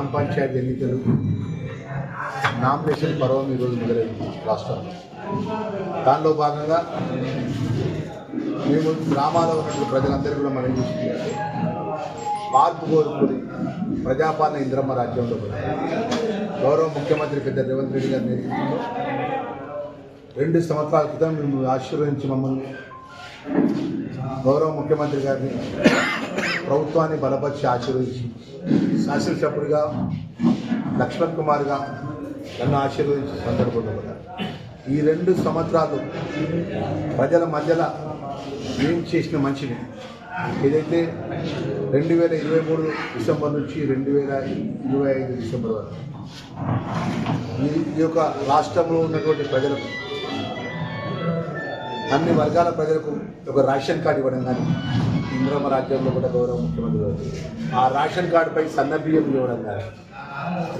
గ్రామ పంచాయతీ ఎన్నికలు. నామినేషన్ పర్వం ఈరోజు మొదలైంది రాష్ట్రంలో దానిలో భాగంగా మేము గ్రామాల్లో ఉన్నటువంటి ప్రజలందరూ కూడా మనం చూస్తుంది మార్పు కోరుకుని ప్రజాపాలన ఇంద్రమ్మ రాజ్యంలో కూడా గౌరవ ముఖ్యమంత్రి పెద్ద రేవంత్ రెడ్డి గారి నేతృత్వంలో రెండు సంవత్సరాల క్రితం మేము ఆశీర్వదించి మమ్మల్ని గౌరవ ముఖ్యమంత్రి గారిని ప్రభుత్వాన్ని బలపరిచి ఆశీర్వదించి శాసనసభ్యుడిగా లక్ష్మణ్ కుమార్గా నన్ను ఆశీర్వదించి సందర్భంలో ఈ రెండు సంవత్సరాలు ప్రజల మధ్యలో ఏం చేసిన మంచిని ఏదైతే రెండు వేల ఇరవై మూడు డిసెంబర్ నుంచి రెండు వేల ఇరవై ఐదు డిసెంబర్ వరకు ఈ ఈ యొక్క రాష్ట్రంలో ఉన్నటువంటి ప్రజలకు అన్ని వర్గాల ప్రజలకు ఒక రేషన్ కార్డు ఇవ్వడం కానీ ఇంద్రమ రాజ్యంలో కూడా గౌరవ ముఖ్యమంత్రి గారు. ఆ రేషన్ కార్డుపై సన్న బియ్యం ఇవ్వడం కానీ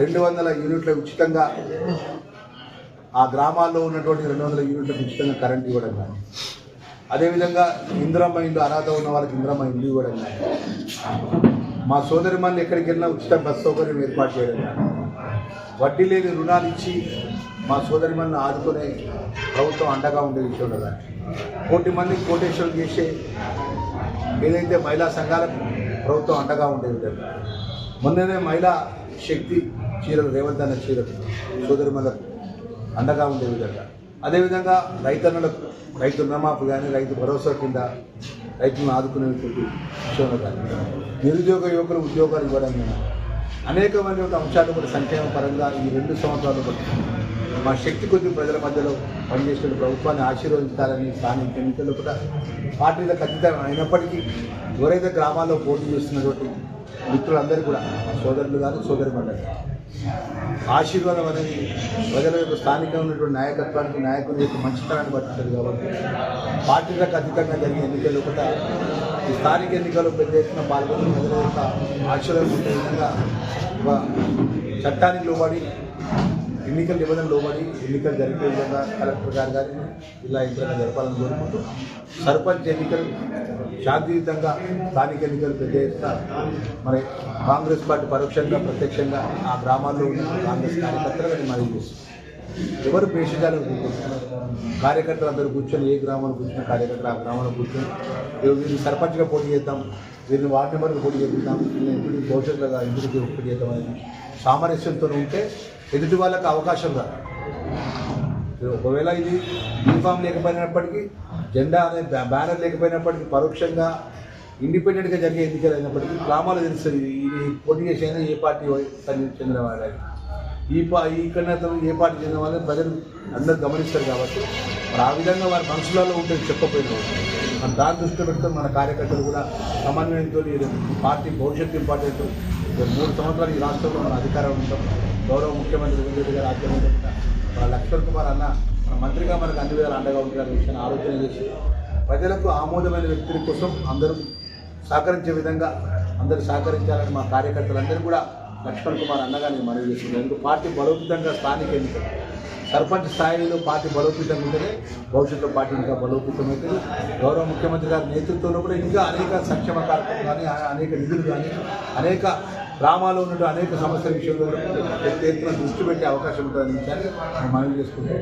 రెండు వందల యూనిట్లు ఉచితంగా ఆ గ్రామాల్లో ఉన్నటువంటి రెండు వందల యూనిట్లకు ఉచితంగా కరెంట్ ఇవ్వడం కానీ అదేవిధంగా ఇంద్రమ్మ ఇల్లు అనాథ ఉన్న వాళ్ళకి ఇంద్రమ్మ ఇల్లు ఇవ్వడం కానీ మా సోదరి మళ్ళీ ఎక్కడికి వెళ్ళినా ఉచిత బస్ సౌకర్యం ఏర్పాటు చేయడం కానీ వడ్డీ లేని రుణాలు ఇచ్చి మా సోదరి మళ్ళీ ఆదుకునే ప్రభుత్వం అండగా ఉండే విషయంలో కానీ కోటి మంది కోటేశ్వరం చేసే ఏదైతే మహిళా సంఘాలకు ప్రభుత్వం అండగా ఉండే విధంగా మొన్ననే మహిళా శక్తి చీరలు రేవంత్ అన్న చీరలు సోదరిమలకు అండగా ఉండే విధంగా అదేవిధంగా రైతన్నులకు రైతు రుణమాపు కానీ రైతు భరోసా కింద రైతులను ఆదుకునేటువంటి విషయంలో కానీ నిరుద్యోగ యువకులు ఉద్యోగాలు ఇవ్వడం కానీ అనేకమైనటువంటి అంశాలు కూడా సంక్షేమ పరంగా ఈ రెండు సంవత్సరాలు కూడా మా శక్తి కొద్ది ప్రజల మధ్యలో పనిచేస్తున్న ప్రభుత్వాన్ని ఆశీర్వదించాలని స్థానిక ఎన్నికల్లో కూడా పార్టీలకు అతీతం అయినప్పటికీ ఎవరైతే గ్రామాల్లో పోటీ చేస్తున్నటువంటి మిత్రులందరూ కూడా సోదరులు కానీ సోదరి మండలి ఆశీర్వాదం అనేది ప్రజల యొక్క స్థానికంగా ఉన్నటువంటి నాయకత్వానికి నాయకుని యొక్క మంచితనాన్ని పట్టింది కాబట్టి పార్టీలకు అతీతంగా జరిగే ఎన్నికలు కూడా ఈ స్థానిక ఎన్నికల్లో పెద్ద ఎత్తున పాల్గొని ప్రజల యొక్క ఆశీర్వాదం విధంగా చట్టానికి లోబడి ఎన్నికల నిబంధనలు లోబడి ఎన్నికలు జరిపే విధంగా కలెక్టర్ గారు గారిని జిల్లా యంత్రంగా జరపాలని కోరుకుంటూ సర్పంచ్ ఎన్నికలు శాంతియుతంగా స్థానిక ఎన్నికలు పెద్ద ఎత్తున మరి కాంగ్రెస్ పార్టీ పరోక్షంగా ప్రత్యక్షంగా ఆ గ్రామాల్లో ఉన్న కాంగ్రెస్ కార్యకర్తలు నేను మనవి ఎవరు ఎవరు పేషెంటాలు కార్యకర్తలు అందరూ కూర్చొని ఏ గ్రామంలో కూర్చున్న కార్యకర్తలు ఆ గ్రామంలో కూర్చొని వీరిని సర్పంచ్గా పోటీ చేద్దాం వీరిని వార్డు మెంబర్కి పోటీ చేద్దాం వీళ్ళని ఇంటికి భవిష్యత్తులో ఇంటికి పోటీ చేద్దాం అని సామరస్యంతో ఉంటే ఎదుటి వాళ్ళకి అవకాశం రాదు. ఒకవేళ ఇది యూనిఫామ్ లేకపోయినప్పటికీ జెండా అనే బ్యానర్ లేకపోయినప్పటికీ పరోక్షంగా ఇండిపెండెంట్గా జరిగే ఎన్నికలు అయినప్పటికీ గ్రామాలు తెలుస్తుంది ఇది పోటీ చేసైనా ఏ పార్టీ చెందిన వాడు ఈ పా ఈ కన్నా ఏ పార్టీ చెందిన వాళ్ళని ప్రజలు అందరూ గమనిస్తారు కాబట్టి మరి ఆ విధంగా వారి మనసులలో ఉంటుంది చెప్పకపోయిన మన దాని దృష్టిలో పెట్టుకొని మన కార్యకర్తలు కూడా సమన్వయంతో పార్టీ భవిష్యత్తు ఇంపార్టెంట్. మూడు సంవత్సరాలు ఈ రాష్ట్రంలో మన అధికారం ఉంటాం గౌరవ ముఖ్యమంత్రి రేవంత్ రెడ్డి గారి ఆధ్వర్యంలో కూడా మన లక్ష్మణ్ కుమార్ అన్న మన మంత్రిగా మనకు అన్ని విధాలు అండగా ఉంటారనే విషయాన్ని ఆలోచన చేసి ప్రజలకు ఆమోదమైన వ్యక్తుల కోసం అందరూ సహకరించే విధంగా అందరూ సహకరించాలని మా కార్యకర్తలందరూ కూడా లక్ష్మణ్ కుమార్ అన్నగా నేను మనవి చేస్తున్నాను ఎందుకు పార్టీ బలోపేతంగా స్థానిక ఎన్నికలు సర్పంచ్ స్థాయిలో పార్టీ బలోపేతం ఉంటేనే భవిష్యత్తులో పార్టీ ఇంకా బలోపేతం అవుతుంది గౌరవ ముఖ్యమంత్రి గారి నేతృత్వంలో కూడా ఇంకా అనేక సంక్షేమ కార్యక్రమాలు కానీ అనేక నిధులు కానీ అనేక గ్రామాల్లో ఉన్న అనేక సమస్యల విషయంలో కూడా ఎత్తున దృష్టి పెట్టే అవకాశం ఉంటుందని మనవి చేసుకుంటూ